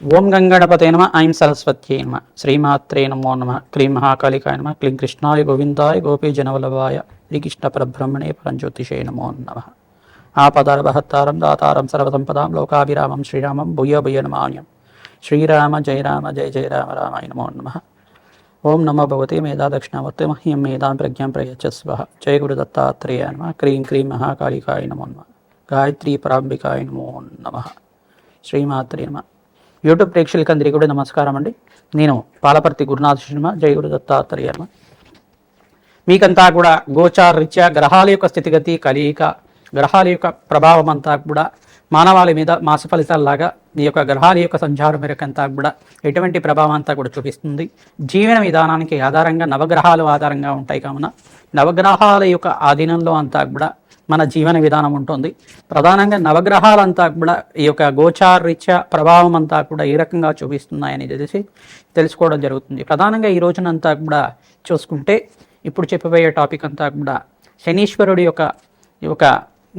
ఓం గంగణపతే నమ ఐం సరస్వత్యై నమ శ్రీమాత్రే నమో నమ క్లీం మహాకాళికాయ నమ క్లీం కృష్ణాయ గోవిందాయ గోపీ జనవల్లభాయ శ్రీకృష్ణ పరబ్రహ్మణే పరంజ్యోతిషే నమో నమ. ఆపదారభహత్తారం దాతారం సర్వసంపదాం లోకాభిరామం శ్రీరామం భూయ భూయ నమాన్యం శ్రీరామ జయ రామ జయ జయ రామ రామాయ నమో నమ. ఓం నమో భగవతే మేధా దక్షిణావర్తే మహ్యం మేధాం ప్రజ్ఞాం ప్రయచ్చస్వ జయ గురు దత్తాత్రేయ నమ క్రీం క్రీం మహాకాళికాయ నమో నమ. గాయత్రీ పరాంబికాయ నమో నమ. శ్రీమాత్రే నమ. యూట్యూబ్ ప్రేక్షకులందరికీ కూడా నమస్కారం అండి. నేను పాలపర్తి గురునాథ శర్మ జయ గురు దత్తాత్రేయ మీకంతా కూడా గోచార రీత్యా గ్రహాల యొక్క స్థితిగతి కలియిక గ్రహాల యొక్క ప్రభావం అంతా కూడా మానవాళి మీద మాస ఫలితాల్లాగా ఈ యొక్క గ్రహాల యొక్క సంచారం మేరకంతా కూడా ఎటువంటి ప్రభావం అంతా కూడా చూపిస్తుంది. జీవన విధానానికి ఆధారంగా నవగ్రహాలు ఆధారంగా ఉంటాయి కావున నవగ్రహాల యొక్క ఆధీనంలో అంతా కూడా మన జీవన విధానం ఉంటుంది. ప్రధానంగా నవగ్రహాలంతా కూడా ఈ యొక్క గోచారీత్య ప్రభావం అంతా కూడా ఏ రకంగా చూపిస్తున్నాయని తెలిసి తెలుసుకోవడం జరుగుతుంది. ప్రధానంగా ఈ రోజునంతా కూడా చూసుకుంటే ఇప్పుడు చెప్పబోయే టాపిక్ అంతా కూడా శనీశ్వరుడి యొక్క ఈ యొక్క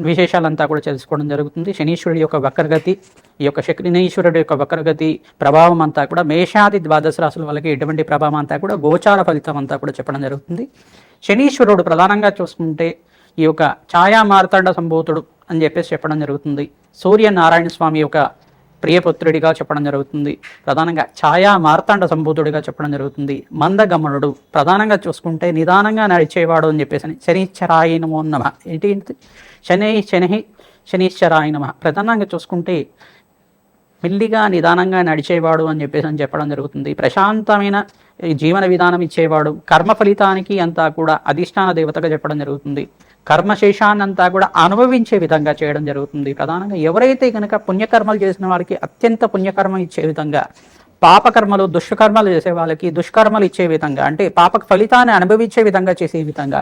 విశేషాలంతా కూడా తెలుసుకోవడం జరుగుతుంది. శనీశ్వరుడి యొక్క వక్రగతి ఈ యొక్క శనీశ్వరుడి యొక్క వక్రగతి ప్రభావం అంతా కూడా మేషాది ద్వాదశ రాశుల వాళ్ళకి ఎటువంటి ప్రభావం అంతా కూడా గోచార ఫలితం అంతా కూడా చెప్పడం జరుగుతుంది. శనీశ్వరుడు ప్రధానంగా చూసుకుంటే ఈ యొక్క ఛాయా మార్తాండ సంభూతుడు అని చెప్పేసి చెప్పడం జరుగుతుంది. సూర్యనారాయణ స్వామి యొక్క ప్రియపుత్రుడిగా చెప్పడం జరుగుతుంది. ప్రధానంగా ఛాయా మార్తాండ సంభూతుడిగా చెప్పడం జరుగుతుంది. మందగమనుడు ప్రధానంగా చూసుకుంటే నిదానంగా నడిచేవాడు అని చెప్పేసి శనిశ్చరాయనమో నమ ఏంటి శని శని శనిశ్చరాయ నమ. ప్రధానంగా చూసుకుంటే మెల్లిగా నిదానంగా నడిచేవాడు అని చెప్పేసి అని చెప్పడం జరుగుతుంది. ప్రశాంతమైన జీవన విధానం ఇచ్చేవాడు. కర్మ ఫలితానికి అంతా కూడా అధిష్టాన దేవతగా చెప్పడం జరుగుతుంది. కర్మశేషాన్నంతా కూడా అనుభవించే విధంగా చేయడం జరుగుతుంది. ప్రధానంగా ఎవరైతే కనుక పుణ్యకర్మలు చేసిన వారికి అత్యంత పుణ్యకర్మ ఇచ్చే విధంగా పాపకర్మలు దుష్కర్మలు చేసే వాళ్ళకి దుష్కర్మలు ఇచ్చే విధంగా అంటే పాప ఫలితాన్ని అనుభవించే విధంగా చేసే విధంగా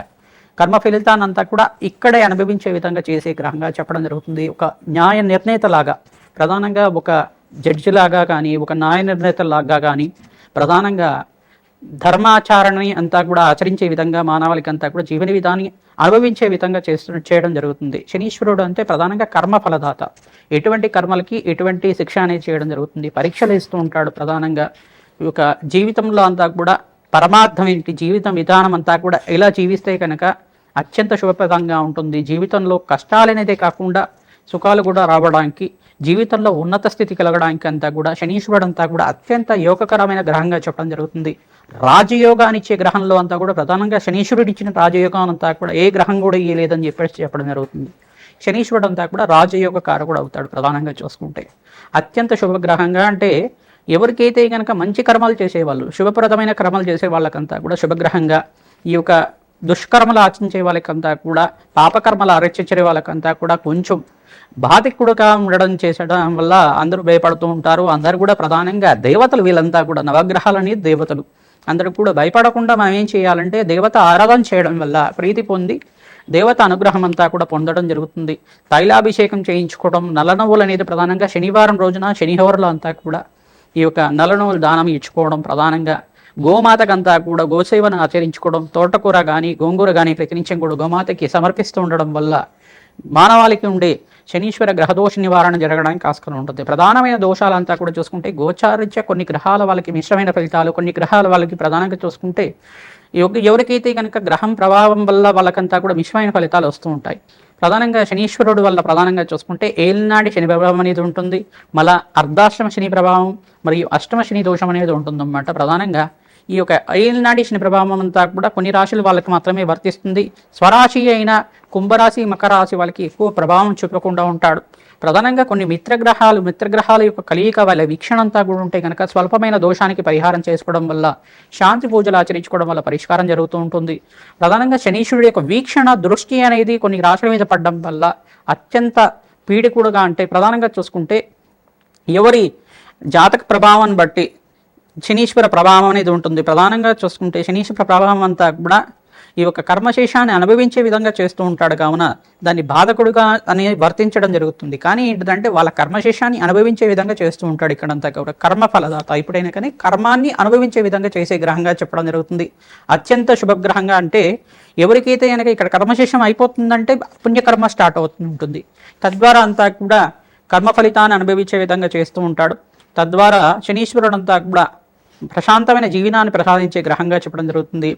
కర్మ ఫలితాన్ని అంతా కూడా ఇక్కడే అనుభవించే విధంగా చేసే గ్రహంగా చెప్పడం జరుగుతుంది. ఒక న్యాయ నిర్ణేతలాగా ప్రధానంగా ఒక జడ్జి లాగా కానీ ఒక న్యాయ నిర్ణేతలాగా కానీ ప్రధానంగా ధర్మాచరణని అంతా కూడా ఆచరించే విధంగా మానవాళికి అంతా కూడా జీవన విధాన్ని అనుభవించే విధంగా చేస్తు చేయడం జరుగుతుంది. శనీశ్వరుడు అంటే ప్రధానంగా కర్మ ఫలదాత. ఎటువంటి కర్మలకి ఎటువంటి శిక్ష అనేది చేయడం జరుగుతుంది. పరీక్షలు ఇస్తూ ఉంటాడు ప్రధానంగా. ఈ యొక్క జీవితంలో అంతా కూడా పరమార్థం ఏంటి? జీవితం విధానం అంతా కూడా ఇలా జీవిస్తే కనుక అత్యంత శుభప్రదంగా ఉంటుంది. జీవితంలో కష్టాలనేదే కాకుండా సుఖాలు కూడా రావడానికి జీవితంలో ఉన్నత స్థితి కలగడానికి అంతా కూడా శనీశ్వరుడు అంతా కూడా అత్యంత యోగకరమైన గ్రహంగా చెప్పడం జరుగుతుంది. రాజయోగాన్ని ఇచ్చే గ్రహంలో అంతా కూడా ప్రధానంగా శనీశ్వరుడు ఇచ్చిన రాజయోగం అంతా కూడా ఏ గ్రహం కూడా ఇయ్యలేదని చెప్పేసి చెప్పడం జరుగుతుంది. శనీశ్వరుడు అంతా కూడా రాజయోగ కారకుడు అవుతాడు ప్రధానంగా చూసుకుంటే. అత్యంత శుభగ్రహంగా అంటే ఎవరికైతే కనుక మంచి కర్మలు చేసేవాళ్ళు శుభప్రదమైన కర్మలు చేసే వాళ్ళకంతా కూడా శుభగ్రహంగా ఈ యొక్క దుష్కర్మలు ఆచరించే వాళ్ళకంతా కూడా పాపకర్మలు ఆరచించే వాళ్ళకంతా కూడా కొంచెం బాధికుడుగా ఉండడం చేసడం వల్ల అందరూ భయపడుతూ ఉంటారు. అందరూ కూడా ప్రధానంగా దేవతలు వీళ్ళంతా కూడా నవగ్రహాలని దేవతలు. అందరూ కూడా భయపడకుండా మనం ఏం చేయాలంటే దేవత ఆరాధన చేయడం వల్ల ప్రీతి పొంది దేవత అనుగ్రహం అంతా కూడా పొందడం జరుగుతుంది. తైలాభిషేకం చేయించుకోవడం నలనవ్వులు అనేది ప్రధానంగా శనివారం రోజున శనిహోరలో అంతా కూడా ఈ యొక్క నల్లనవ్వులు దానం ఇచ్చుకోవడం ప్రధానంగా. గోమాతకంతా కూడా గోసేవను ఆచరించుకోవడం తోటకూర కానీ గోంగూర కానీ ప్రతినిత్యం కూడా గోమాతకి సమర్పిస్తూ ఉండడం వల్ల మానవాళికి ఉండే శనీశ్వర గ్రహదోష నివారణ జరగడానికి ఆస్కారం ఉంటుంది. ప్రధానమైన దోషాలంతా కూడా చూసుకుంటే గోచారిత్య కొన్ని గ్రహాల వాళ్ళకి మిశ్రమైన ఫలితాలు కొన్ని గ్రహాల వాళ్ళకి ప్రధానంగా చూసుకుంటే ఎవరికైతే కనుక గ్రహం ప్రభావం వల్ల వాళ్ళకంతా కూడా మిశ్రమైన ఫలితాలు వస్తూ ఉంటాయి. ప్రధానంగా శనీశ్వరుడు వల్ల ప్రధానంగా చూసుకుంటే ఏలినాడి శని ప్రభావం అనేది ఉంటుంది. మళ్ళా అర్ధాశ్రమ శని ప్రభావం మరియు అష్టమ శని దోషం అనేది ఉంటుందన్నమాట. ప్రధానంగా ఈ యొక్క ఏలినాటి శని ప్రభావం అంతా కూడా కొన్ని రాశుల వాళ్ళకి మాత్రమే వర్తిస్తుంది. స్వరాశి అయిన కుంభరాశి మకర రాశి వాళ్ళకి ఎక్కువ ప్రభావం చూపకుండా ఉంటాడు. ప్రధానంగా కొన్ని మిత్రగ్రహాలు మిత్రగ్రహాల యొక్క కలియిక వాళ్ళ వీక్షణ అంతా కూడా ఉంటే కనుక స్వల్పమైన దోషానికి పరిహారం చేసుకోవడం వల్ల శాంతి పూజలు ఆచరించుకోవడం వల్ల పరిష్కారం జరుగుతూ ఉంటుంది. ప్రధానంగా శనీశ్వరుడి యొక్క వీక్షణ దృష్టి అనేది కొన్ని రాశుల మీద పడడం వల్ల అత్యంత పీడికుడుగా అంటే ప్రధానంగా చూసుకుంటే ఎవరి జాతక ప్రభావాన్ని బట్టి శనీశ్వర ప్రభావం అనేది ఉంటుంది. ప్రధానంగా చూసుకుంటే శనీశ్వర ప్రభావం అంతా కూడా ఈ యొక్క కర్మశేషాన్ని అనుభవించే విధంగా చేస్తూ ఉంటాడు. కావున దాన్ని బాధకుడుగా అని వర్తించడం జరుగుతుంది. కానీ ఏంటంటే వాళ్ళ కర్మశేషాన్ని అనుభవించే విధంగా చేస్తూ ఉంటాడు ఇక్కడంతా కూడా. కర్మ ఫలదాత. ఇప్పుడైనా కానీ కర్మాన్ని అనుభవించే విధంగా చేసే గ్రహంగా చెప్పడం జరుగుతుంది. అత్యంత శుభగ్రహంగా అంటే ఎవరికైతే కనుక ఇక్కడ కర్మశేషం అయిపోతుందంటే పుణ్యకర్మ స్టార్ట్ అవుతుంటుంది. తద్వారా అంతా కూడా కర్మ ఫలితాన్ని అనుభవించే విధంగా చేస్తూ ఉంటాడు. తద్వారా శనీశ్వరుడు అంతా కూడా ప్రశాంతమైన జీవనాన్ని ప్రసాదించే గ్రహంగా చెప్పడం జరుగుతుంది.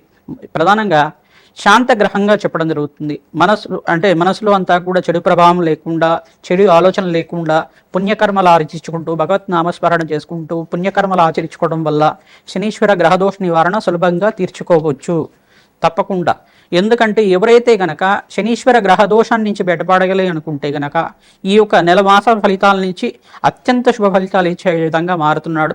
ప్రధానంగా శాంత గ్రహంగా చెప్పడం జరుగుతుంది. మనసు అంటే మనసులో అంతా కూడా చెడు ప్రభావం లేకుండా చెడు ఆలోచన లేకుండా పుణ్యకర్మలు ఆచరించుకుంటూ భగవత్ నామస్మరణ చేసుకుంటూ పుణ్యకర్మలు ఆచరించుకోవడం వల్ల శనీశ్వర గ్రహదోష నివారణ సులభంగా తీర్చుకోవచ్చు. తప్పకుండా. ఎందుకంటే ఎవరైతే గనక శనీశ్వర గ్రహ దోషాన్ని నుంచి బయటపడగలి అనుకుంటే గనక ఈ యొక్క నెల మాస ఫలితాల నుంచి అత్యంత శుభ ఫలితాలు ఇచ్చే విధంగా మారుతున్నాడు.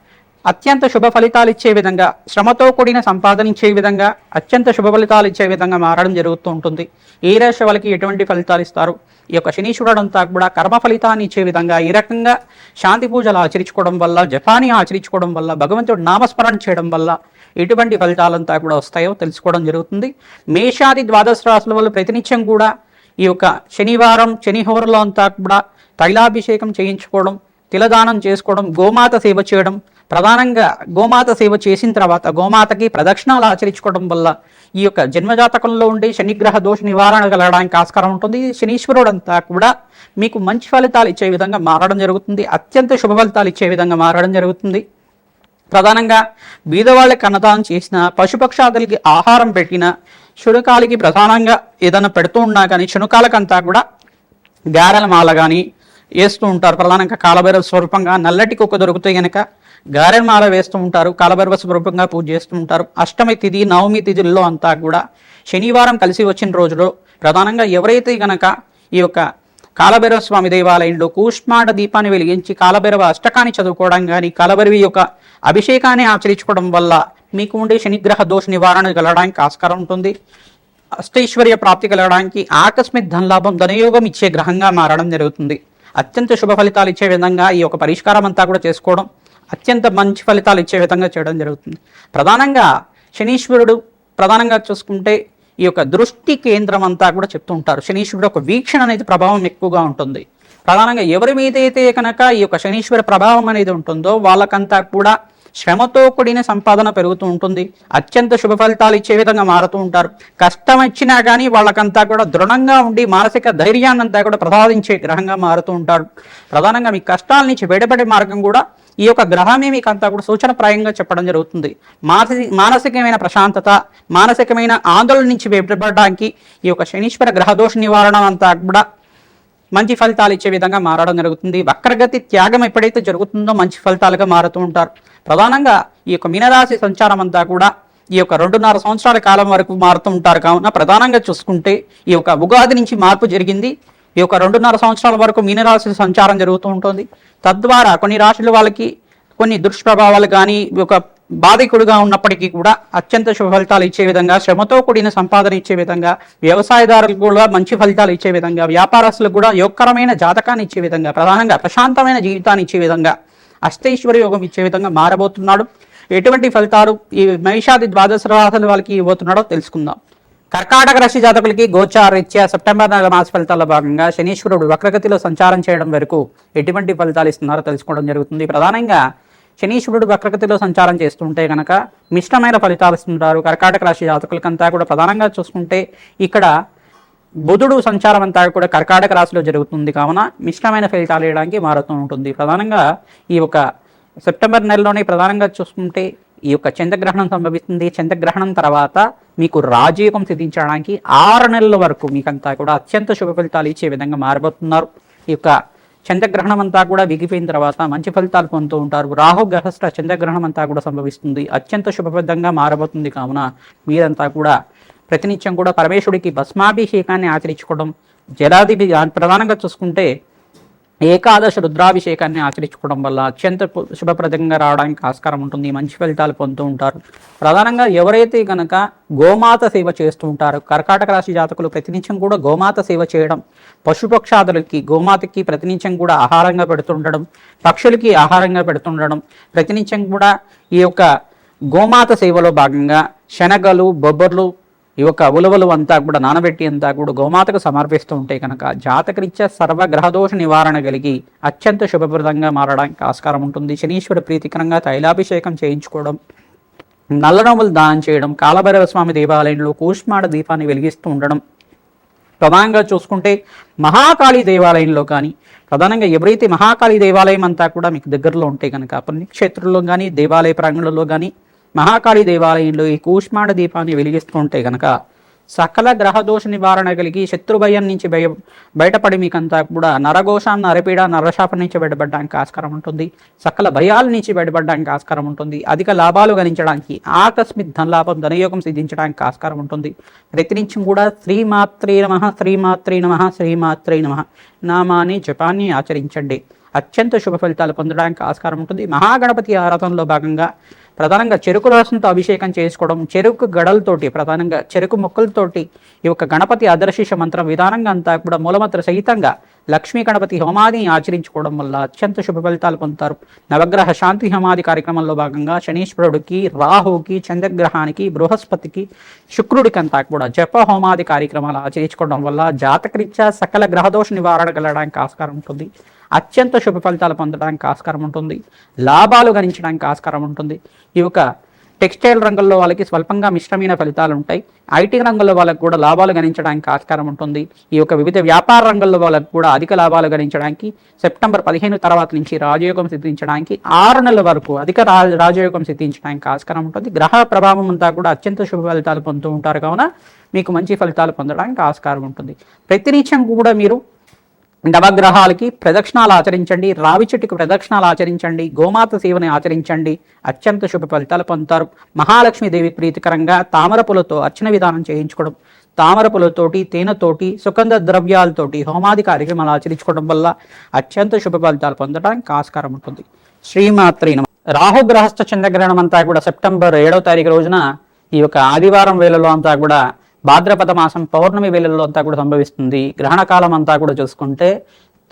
అత్యంత శుభ ఫలితాలు ఇచ్చే విధంగా శ్రమతో కూడిన సంపాదన ఇచ్చే విధంగా అత్యంత శుభ ఫలితాలు ఇచ్చే విధంగా మారడం జరుగుతూ ఉంటుంది. ఏ రాశి వాళ్ళకి ఎటువంటి ఫలితాలు ఇస్తారు? ఈ యొక్క శనీశ్వరుడు అంతా కూడా కర్మ ఫలితాన్ని ఇచ్చే విధంగా ఈ రకంగా శాంతి పూజలు ఆచరించుకోవడం వల్ల జపాని ఆచరించుకోవడం వల్ల భగవంతుడు నామస్మరణ చేయడం వల్ల ఎటువంటి ఫలితాలంతా కూడా వస్తాయో తెలుసుకోవడం జరుగుతుంది. మేషాది ద్వాదశ రాశుల వల్ల ప్రతినిత్యం కూడా ఈ యొక్క శనివారం శనిహోరలో అంతా కూడా తైలాభిషేకం చేయించుకోవడం తిలదానం చేసుకోవడం గోమాత సేవ చేయడం ప్రధానంగా గోమాత సేవ చేసిన తర్వాత గోమాతకి ప్రదక్షిణాలు ఆచరించుకోవడం వల్ల ఈ యొక్క జన్మజాతకంలో ఉండే శనిగ్రహ దోష నివారణ కలగడానికి ఆస్కారం ఉంటుంది. శనీశ్వరుడు అంతా కూడా మీకు మంచి ఫలితాలు ఇచ్చే విధంగా మారడం జరుగుతుంది. అత్యంత శుభ ఫలితాలు ఇచ్చే విధంగా మారడం జరుగుతుంది. ప్రధానంగా బీదవాళ్ళకి అన్నదానం చేసిన పశుపక్షాదులకి ఆహారం పెట్టిన శునకాలకి ప్రధానంగా ఏదైనా పెడుతూ ఉన్నా కానీ శునకాలకంతా కూడా గారెల మాల కానీ వేస్తూ ఉంటారు. ప్రధానంగా కాలభైరవ స్వరూపంగా నల్లటి కుక్క దొరికితే కనుక గారెన్ మాల వేస్తూ ఉంటారు కాలభైరవ స్వరూపంగా పూజ చేస్తూ ఉంటారు అష్టమి తిథి నవమి తిథుల్లో అంతా కూడా శనివారం కలిసి వచ్చిన రోజులో ప్రధానంగా ఎవరైతే గనక ఈ యొక్క కాలభైరవ స్వామి దేవాలయంలో కూష్మాండ దీపాన్ని వెలిగించి కాలభైరవ అష్టకాన్ని చదువుకోవడం కానీ కాలభైరవి యొక్క అభిషేకాన్ని ఆచరించుకోవడం వల్ల మీకు ఉండే శనిగ్రహ దోష నివారణ కలగడానికి ఆస్కారం ఉంటుంది. అష్టైశ్వర్య ప్రాప్తి కలగడానికి ఆకస్మిక్ ధనలాభం ధనయోగం ఇచ్చే గ్రహంగా మారడం జరుగుతుంది. అత్యంత శుభ ఫలితాలు ఇచ్చే విధంగా ఈ యొక్క పరిష్కారం అంతా కూడా చేసుకోవడం అత్యంత మంచి ఫలితాలు ఇచ్చే విధంగా చేయడం జరుగుతుంది. ప్రధానంగా శనీశ్వరుడు ప్రధానంగా చూసుకుంటే ఈ యొక్క దృష్టి కేంద్రం అంతా కూడా చెప్తూ ఉంటారు. శనీశ్వరుడు ఒక వీక్షణ అనేది ప్రభావం ఎక్కువగా ఉంటుంది. ప్రధానంగా ఎవరి మీద అయితే కనుక ఈ యొక్క శనీశ్వర ప్రభావం అనేది ఉంటుందో వాళ్ళకంతా కూడా శ్రమతో కూడిన సంపాదన పెరుగుతూ ఉంటుంది. అత్యంత శుభ ఫలితాలు ఇచ్చే విధంగా మారుతూ ఉంటారు. కష్టం వచ్చినా కానీ వాళ్ళకంతా కూడా దృఢంగా ఉండి మానసిక ధైర్యాన్నంతా కూడా ప్రసాదించే గ్రహంగా మారుతూ ఉంటారు. ప్రధానంగా మీ కష్టాల నుంచి బయటపడే మార్గం కూడా ఈ యొక్క గ్రహమే మీకు అంతా కూడా సూచనప్రాయంగా చెప్పడం జరుగుతుంది. మానసి మానసికమైన ప్రశాంతత మానసికమైన ఆందోళన నుంచి బయటపడడానికి ఈ యొక్క శనీశ్వర గ్రహదోష నివారణ అంతా కూడా మంచి ఫలితాలు ఇచ్చే విధంగా మారడం జరుగుతుంది. వక్రగతి త్యాగం ఎప్పుడైతే జరుగుతుందో మంచి ఫలితాలుగా మారుతూ ఉంటారు. ప్రధానంగా ఈ యొక్క మీనరాశి సంచారం అంతా కూడా ఈ యొక్క రెండున్నర సంవత్సరాల కాలం వరకు మారుతూ ఉంటారు. కావున ప్రధానంగా చూసుకుంటే ఈ యొక్క ఉగాది నుంచి మార్పు జరిగింది. ఈ యొక్క రెండున్నర సంవత్సరాల వరకు మీనరాశి సంచారం జరుగుతూ ఉంటుంది. తద్వారా కొన్ని రాశుల వాళ్ళకి కొన్ని దుష్ప్రభావాలు కానీ ఒక బాధికుడుగా ఉన్నప్పటికీ కూడా అత్యంత శుభ ఫలితాలు ఇచ్చే విధంగా శ్రమతో కూడిన సంపాదన ఇచ్చే విధంగా వ్యవసాయదారులకు కూడా మంచి ఫలితాలు ఇచ్చే విధంగా వ్యాపారస్తులకు కూడా యోగకరమైన జాతకాన్ని ఇచ్చే విధంగా ప్రధానంగా ప్రశాంతమైన జీవితాన్ని ఇచ్చే విధంగా అష్టైశ్వర్య యోగం ఇచ్చే విధంగా మారబోతున్నాడు. ఎటువంటి ఫలితాలు ఈ మహిషాది ద్వాదశ రాశుల వాళ్ళకి ఇవ్వబోతున్నాడో తెలుసుకుందాం. కర్కాటక రాశి జాతకులకి గోచారీత్యా సెప్టెంబర్ నెల మాస ఫలితాల్లో భాగంగా శనీశ్వరుడు వక్రగతిలో సంచారం చేయడం వరకు ఎటువంటి ఫలితాలు ఇస్తున్నారో తెలుసుకోవడం జరుగుతుంది. ప్రధానంగా శనీశ్వరుడు వక్రగతిలో సంచారం చేస్తుంటే కనుక మిశ్రమైన ఫలితాలు ఇస్తుంటారు. కర్కాటక రాశి జాతకులకంతా కూడా ప్రధానంగా చూసుకుంటే ఇక్కడ బుధుడు సంచారం అంతా కూడా కర్కాటక రాశిలో జరుగుతుంది కావున మిశ్రమైన ఫలితాలు ఇవ్వడానికి మారుతూ ఉంటుంది. ప్రధానంగా ఈ ఒక సెప్టెంబర్ నెలలోనే ప్రధానంగా చూసుకుంటే ఈ యొక్క చంద్రగ్రహణం సంభవిస్తుంది. చంద్రగ్రహణం తర్వాత మీకు రాజయోగం సిద్ధించడానికి ఆరు నెలల వరకు మీకంతా కూడా అత్యంత శుభ ఫలితాలు ఇచ్చే విధంగా మారబోతున్నారు. ఈ యొక్క చంద్రగ్రహణం అంతా కూడా విగిపోయిన తర్వాత మంచి ఫలితాలు పొందుతూ ఉంటారు. రాహు గ్రహస్థ చంద్రగ్రహణం అంతా కూడా సంభవిస్తుంది. అత్యంత శుభప్రదంగా మారబోతుంది. కావున మీరంతా కూడా ప్రతినిత్యం కూడా పరమేశ్వరుడికి భస్మాభిషేకాన్ని ఆచరించుకోవడం జలాది ప్రధానంగా చూసుకుంటే ఏకాదశ రుద్రాభిషేకాన్ని ఆచరించుకోవడం వల్ల అత్యంత శుభప్రదంగా రావడానికి ఆస్కారం ఉంటుంది. మంచి ఫలితాలు పొందుతూ ఉంటారు. ప్రధానంగా ఎవరైతే కనుక గోమాత సేవ చేస్తూ ఉంటారో కర్కాటక రాశి జాతకులు ప్రతినిత్యం కూడా గోమాత సేవ చేయడం పశుపక్షాదులకి గోమాతకి ప్రతినిత్యం కూడా ఆహారంగా పెడుతుండడం పక్షులకి ఆహారంగా పెడుతుండడం ప్రతినిత్యం కూడా ఈ యొక్క గోమాత సేవలో భాగంగా శనగలు బొబ్బర్లు ఈ యొక్క ఉలవలు అంతా కూడా నానబెట్టి అంతా కూడా గోమాతకు సమర్పిస్తూ ఉంటే కనుక జాతకరీత్యా సర్వగ్రహదోష నివారణ కలిగి అత్యంత శుభప్రదంగా మారడానికి ఆస్కారం ఉంటుంది. శనీశ్వర ప్రీతికరంగా తైలాభిషేకం చేయించుకోవడం నల్లనవ్వులు దానం చేయడం కాలభైరవ స్వామి దేవాలయంలో కూష్మాడ దీపాన్ని వెలిగిస్తూ ఉండడం ప్రధానంగా చూసుకుంటే మహాకాళీ దేవాలయంలో కానీ ప్రధానంగా ఎవరైతే మహాకాళీ దేవాలయం అంతా కూడా మీకు దగ్గరలో ఉంటే కనుక పుణ్యక్షేత్రంలో కానీ దేవాలయ ప్రాంగణంలో కానీ మహాకాళి దేవాలయంలో ఈ కూష్మాండ దీపాన్ని వెలిగిస్తుంటే గనక సకల గ్రహదోష నివారణ కలిగి శత్రుభయం నుంచి భయ బయటపడి మీకంతా కూడా నరఘోషాన్ని నరపీడ నరశాపం నుంచి బయటపడడానికి ఆస్కారం ఉంటుంది. సకల భయాల నుంచి బయటపడడానికి ఆస్కారం ఉంటుంది. అధిక లాభాలు గణించడానికి ఆకస్మిక్ ధనలాభం ధనయోగం సిద్ధించడానికి ఆస్కారం ఉంటుంది. ప్రతినిత్యం కూడా శ్రీమాత్రే నమ శ్రీమాత్రే నమ శ్రీమాత్రే నమ. నామాని జపాన్ని ఆచరించండి. అత్యంత శుభ ఫలితాలు పొందడానికి ఆస్కారం ఉంటుంది. మహాగణపతి ఆరాధనలో భాగంగా ప్రధానంగా చెరుకు రసంతో అభిషేకం చేసుకోవడం చెరుకు గడలతోటి ప్రధానంగా చెరుకు మొక్కలతోటి ఈ యొక్క గణపతి ఆదర్శిష మంత్రం విధానంగా అంతా కూడా మూలమంత్ర సహితంగా లక్ష్మీ గణపతి హోమాదిని ఆచరించుకోవడం వల్ల అత్యంత శుభ ఫలితాలు పొందుతారు. నవగ్రహ శాంతి హోమాది కార్యక్రమంలో భాగంగా శనీశ్వరుడికి రాహుకి చంద్రగ్రహానికి బృహస్పతికి శుక్రుడికి అంతా కూడా జప హోమాది కార్యక్రమాలు ఆచరించుకోవడం వల్ల జాతకరీత్యా సకల గ్రహదోష నివారణ కలగడానికి ఆస్కారం ఉంటుంది. అత్యంత శుభ ఫలితాలు పొందడానికి ఆస్కారం ఉంటుంది. లాభాలు గణించడానికి ఆస్కారం ఉంటుంది. ఈ యొక్క టెక్స్టైల్ రంగంలో వాళ్ళకి స్వల్పంగా మిశ్రమైన ఫలితాలు ఉంటాయి. ఐటీ రంగంలో వాళ్ళకి కూడా లాభాలు గణించడానికి ఆస్కారం ఉంటుంది. ఈ యొక్క వివిధ వ్యాపార రంగంలో వాళ్ళకి కూడా అధిక లాభాలు గణించడానికి సెప్టెంబర్ పదిహేను తర్వాత నుంచి రాజయోగం సిద్ధించడానికి ఆరు నెలల వరకు అధిక రాజయోగం సిద్ధించడానికి ఆస్కారం ఉంటుంది. గ్రహ ప్రభావం అంతా కూడా అత్యంత శుభ ఫలితాలు పొందుతూ ఉంటారు. కావున మీకు మంచి ఫలితాలు పొందడానికి ఆస్కారం ఉంటుంది. ప్రతినిత్యం కూడా మీరు నవగ్రహాలకి ప్రదక్షిణాలు ఆచరించండి. రావి చెట్టుకు ప్రదక్షిణాలు ఆచరించండి. గోమాత సేవని ఆచరించండి. అత్యంత శుభ ఫలితాలు పొందుతారు. మహాలక్ష్మీదేవి ప్రీతికరంగా తామర పూలతో అర్చన విధానం చేయించుకోవడం తామర పూలతోటి తేనెతోటి సుగంధ ద్రవ్యాలతోటి హోమాది కార్యక్రమాలు ఆచరించుకోవడం వల్ల అత్యంత శుభ ఫలితాలు పొందడానికి ఆస్కారం ఉంటుంది. శ్రీమాత్రి రాహుగ్రహస్థ చంద్రగ్రహణం అంతా కూడా సెప్టెంబర్ ఏడవ తారీఖు రోజున ఈ యొక్క ఆదివారం వేళలో అంతా కూడా భాద్రపద మాసం పౌర్ణమి వేళల్లో అంతా కూడా సంభవిస్తుంది. గ్రహణ కాలం అంతా కూడా చూసుకుంటే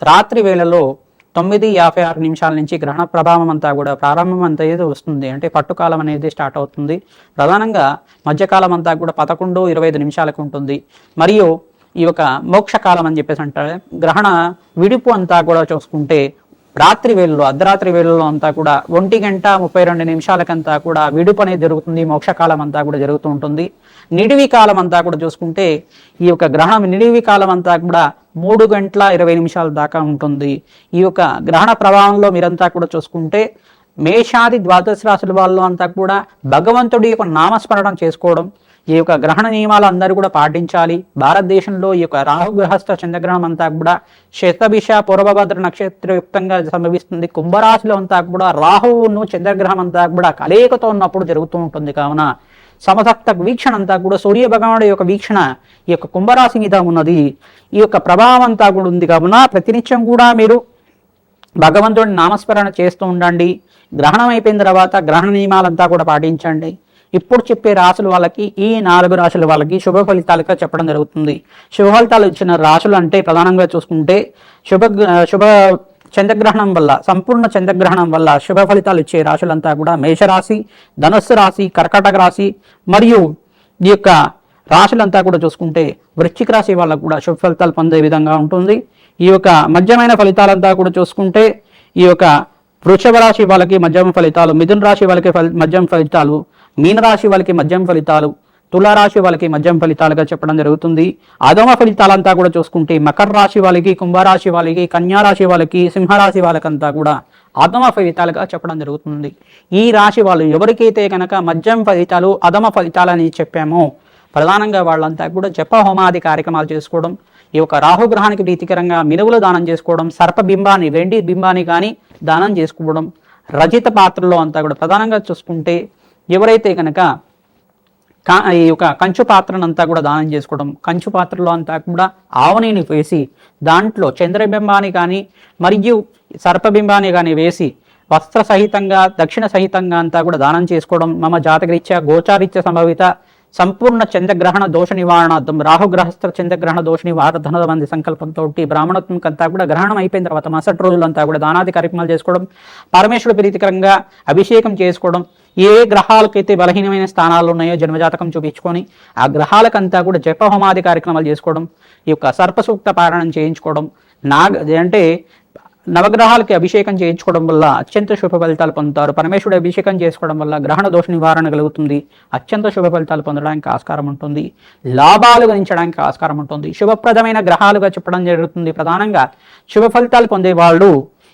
రాత్రి వేళలో తొమ్మిది యాభై ఆరు నిమిషాల నుంచి గ్రహణ ప్రభావం అంతా కూడా ప్రారంభం అంతా ఏదో వస్తుంది. అంటే పట్టుకాలం అనేది స్టార్ట్ అవుతుంది. ప్రధానంగా మధ్యకాలం అంతా కూడా పదకొండు ఇరవై ఐదు నిమిషాలకు ఉంటుంది. మరియు ఈ యొక్క మోక్షకాలం అని చెప్పేసి అంటారు. గ్రహణ విడుపు అంతా కూడా చూసుకుంటే రాత్రి వేళలో అర్ధరాత్రి వేళలో అంతా కూడా ఒంటి గంట ముప్పై రెండు నిమిషాలకంతా కూడా విడుపు అనేది జరుగుతుంది మోక్షకాలం అంతా కూడా జరుగుతూ ఉంటుంది. నిడివి కాలం అంతా కూడా చూసుకుంటే ఈ యొక్క గ్రహణం నిడివి కాలం అంతా కూడా మూడు గంటల ఇరవై నిమిషాల దాకా ఉంటుంది. ఈ యొక్క గ్రహణ ప్రభావంలో మీరంతా కూడా చూసుకుంటే మేషాది ద్వాదశ రాశుల వాళ్ళు అంతా కూడా భగవంతుడి యొక్క నామస్మరణం చేసుకోవడం ఈ యొక్క గ్రహణ నియమాలు అందరూ కూడా పాటించాలి. భారతదేశంలో ఈ యొక్క రాహుగ్రహస్థ చంద్రగ్రహణం అంతా కూడా శతభిష పూర్వభద్ర నక్షత్రయుక్తంగా సంభవిస్తుంది. కుంభరాశిలో అంతా కూడా రాహువును చంద్రగ్రహం అంతా కూడా కలయికతో ఉన్నప్పుడు జరుగుతూ ఉంటుంది. కావున సమసక్త వీక్షణ అంతా కూడా సూర్య భగవానుడు యొక్క వీక్షణ ఈ యొక్క కుంభరాశి మీద ఉన్నది. ఈ యొక్క ప్రభావం అంతా కూడా ఉంది. కావున ప్రతినిత్యం కూడా మీరు భగవంతుడిని నామస్మరణ చేస్తూ ఉండండి. గ్రహణం అయిపోయిన తర్వాత గ్రహణ నియమాలంతా కూడా పాటించండి. ఇప్పుడు చెప్పే రాసుల వాళ్ళకి ఈ నాలుగు రాశుల వాళ్ళకి శుభ ఫలితాలుగా చెప్పడం జరుగుతుంది. శుభ ఫలితాలు ఇచ్చిన రాశులు అంటే ప్రధానంగా చూసుకుంటే శుభ శుభ చంద్రగ్రహణం వల్ల సంపూర్ణ చంద్రగ్రహణం వల్ల శుభ ఫలితాలు ఇచ్చే రాశులంతా కూడా మేషరాశి ధనుస్సు రాశి కర్కాటక రాశి మరియు ఈ యొక్క రాశులంతా కూడా చూసుకుంటే వృశ్చిక రాశి వాళ్ళకు కూడా శుభ ఫలితాలు పొందే విధంగా ఉంటుంది. ఈ యొక్క మధ్యమైన ఫలితాలంతా కూడా చూసుకుంటే ఈ యొక్క వృషభ రాశి వాళ్ళకి మధ్యమ ఫలితాలు మిథున రాశి వాళ్ళకి ఫలి మధ్యమ ఫలితాలు మీనరాశి వాళ్ళకి మద్యం ఫలితాలు తులారాశి వాళ్ళకి మద్యం ఫలితాలుగా చెప్పడం జరుగుతుంది. అధమ ఫలితాలంతా కూడా చూసుకుంటే మకర రాశి వాళ్ళకి కుంభరాశి వాళ్ళకి కన్యా రాశి వాళ్ళకి సింహరాశి వాళ్ళకంతా కూడా అధమ ఫలితాలుగా చెప్పడం జరుగుతుంది. ఈ రాశి వాళ్ళు ఎవరికైతే కనుక మద్యం ఫలితాలు అధమ ఫలితాలని చెప్పామో ప్రధానంగా వాళ్ళంతా కూడా జప హోమాది కార్యక్రమాలు చేసుకోవడం ఈ యొక్క రాహుగ్రహానికి ప్రీతికరంగా మినువులు దానం చేసుకోవడం సర్పబింబాన్ని వెండి బింబాన్ని కానీ దానం చేసుకోవడం రజిత పాత్రలో అంతా కూడా ప్రధానంగా చూసుకుంటే ఎవరైతే కనుక కా ఈ యొక్క కంచు పాత్రనంతా కూడా దానం చేసుకోవడం కంచు పాత్రలో అంతా కూడా ఆవనీని వేసి దాంట్లో చంద్రబింబాన్ని కానీ మరియు సర్పబింబాన్ని కానీ వేసి వస్త్ర సహితంగా దక్షిణ సహితంగా అంతా కూడా దానం చేసుకోవడం మమ జాతకరీత్యా గోచారీత్య సంభవిత సంపూర్ణ చంద్రగ్రహణ దోష నివారణార్థం రాహుగ్రహస్త్ర చంద్రగ్రహణ దోష నివారణ మంది సంకల్పంతో బ్రాహ్మణత్వం అంతా కూడా గ్రహణం అయిపోయిన తర్వాత మసటి రోజులంతా కూడా దానాది కార్యక్రమాలు చేసుకోవడం పరమేశ్వరుడు ప్రీతికరంగా అభిషేకం చేసుకోవడం ఏ గ్రహాలకైతే బలహీనమైన స్థానాలు ఉన్నాయో జన్మజాతకం చూపించుకొని ఆ గ్రహాలకంతా కూడా జపహోమాది కార్యక్రమాలు చేసుకోవడం ఈ యొక్క సర్పసూక్త పారాయణం చేయించుకోవడం నాగ అంటే నవగ్రహాలకి అభిషేకం చేయించుకోవడం వల్ల అత్యంత శుభ ఫలితాలు పొందుతారు. పరమేశ్వరుడు అభిషేకం చేసుకోవడం వల్ల గ్రహణ దోష నివారణ కలుగుతుంది. అత్యంత శుభ ఫలితాలు పొందడానికి ఆస్కారం ఉంటుంది. లాభాలు గణించడానికి ఆస్కారం ఉంటుంది. శుభప్రదమైన గ్రహాలుగా చెప్పడం జరుగుతుంది. ప్రధానంగా శుభ ఫలితాలు పొందే వాళ్ళు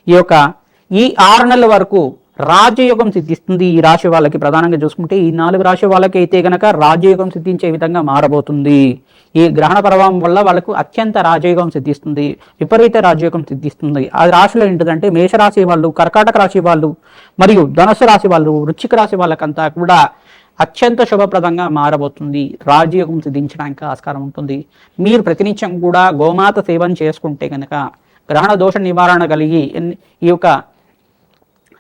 ఈ యొక్క ఈ ఆరు నెలల వరకు రాజయోగం సిద్ధిస్తుంది ఈ రాశి వాళ్ళకి. ప్రధానంగా చూసుకుంటే ఈ నాలుగు రాశి వాళ్ళకి అయితే గనక రాజయోగం సిద్ధించే విధంగా మారబోతుంది. ఈ గ్రహణ ప్రభావం వల్ల వాళ్ళకు అత్యంత రాజయోగం సిద్ధిస్తుంది విపరీత రాజయోగం సిద్ధిస్తుంది. ఆ రాశిలో ఏంటిదంటే మేషరాశి వాళ్ళు కర్కాటక రాశి వాళ్ళు మరియు ధనుసు రాశి వాళ్ళు వృచ్చిక రాశి వాళ్ళకంతా కూడా అత్యంత శుభప్రదంగా మారబోతుంది. రాజయోగం సిద్ధించడానికి ఆస్కారం ఉంటుంది. మీరు ప్రతినిత్యం కూడా గోమాత సేవను చేసుకుంటే కనుక గ్రహణ దోష నివారణ కలిగి ఈ యొక్క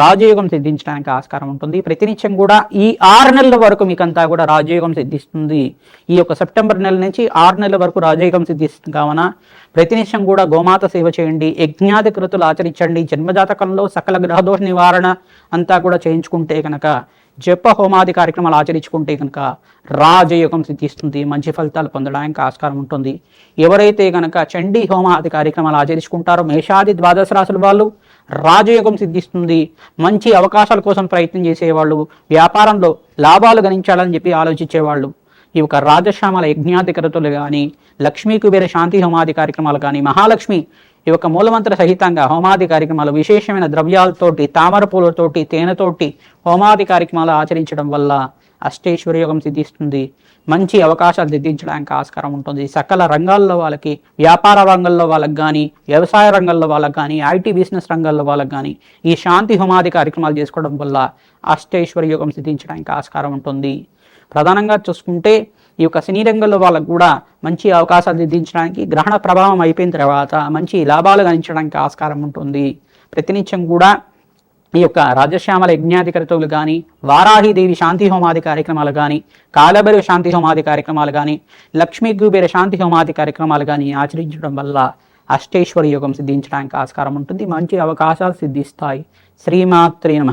రాజయోగం సిద్ధించడానికి ఆస్కారం ఉంటుంది. ప్రతినిత్యం కూడా ఈ ఆరు నెలల వరకు మీకంతా కూడా రాజయోగం సిద్ధిస్తుంది. ఈ యొక్క సెప్టెంబర్ నెల నుంచి ఆరు నెలల వరకు రాజయోగం సిద్ధిస్తుంది. కావున ప్రతినిత్యం కూడా గోమాత సేవ చేయండి. యజ్ఞాది కృతులు ఆచరించండి. జన్మజాతకంలో సకల గ్రహదోష నివారణ అంతా కూడా చేయించుకుంటే కనుక జప హోమాది కార్యక్రమాలు ఆచరించుకుంటే కనుక రాజయోగం సిద్ధిస్తుంది. మంచి ఫలితాలు పొందడానికి ఆస్కారం ఉంటుంది. ఎవరైతే కనుక చండీ హోమాది కార్యక్రమాలు ఆచరించుకుంటారో మేషాది ద్వాదశ రాశుల వాళ్ళు రాజయోగం సిద్ధిస్తుంది. మంచి అవకాశాల కోసం ప్రయత్నం చేసేవాళ్ళు వ్యాపారంలో లాభాలు గణించాలని చెప్పి ఆలోచించేవాళ్ళు. ఈ యొక్క రాజశ్యామల యజ్ఞాధికరతులు కానీ లక్ష్మీ కుబేర శాంతి హోమాది కార్యక్రమాలు కానీ మహాలక్ష్మి ఈ యొక్క మూలమంత్ర సహితంగా హోమాది కార్యక్రమాలు విశేషమైన ద్రవ్యాలతోటి తామర పూలతోటి తేనెతోటి హోమాది కార్యక్రమాలు ఆచరించడం వల్ల అష్టేశ్వర యోగం సిద్ధిస్తుంది. మంచి అవకాశాలు సిద్ధించడానికి ఆస్కారం ఉంటుంది. సకల రంగాల్లో వాళ్ళకి వ్యాపార రంగంలో వాళ్ళకి కానీ వ్యవసాయ రంగంలో వాళ్ళకి కానీ ఐటీ బిజినెస్ రంగంలో వాళ్ళకి కానీ ఈ శాంతి హోమాది కార్యక్రమాలు చేసుకోవడం వల్ల అష్టేశ్వరి యోగం సిద్ధించడానికి ఆస్కారం ఉంటుంది. ప్రధానంగా చూసుకుంటే ఈ యొక్క సినీ రంగంలో వాళ్ళకు కూడా మంచి అవకాశాలు సిద్ధించడానికి గ్రహణ ప్రభావం అయిపోయిన తర్వాత మంచి లాభాలు గణించడానికి ఆస్కారం ఉంటుంది. ప్రతినిత్యం కూడా ఈ యొక్క రాజశ్యామల యజ్ఞాధికరితలు కానీ వారాహిదేవి శాంతి హోమాది కార్యక్రమాలు కానీ కాలభైరవ శాంతి హోమాది కార్యక్రమాలు కానీ లక్ష్మీ కుబేర శాంతి హోమాది కార్యక్రమాలు కానీ ఆచరించడం వల్ల అష్టేశ్వరి యోగం సిద్ధించడానికి ఆస్కారం ఉంటుంది. మంచి అవకాశాలు సిద్ధిస్తాయి. శ్రీమాత్రి నమ.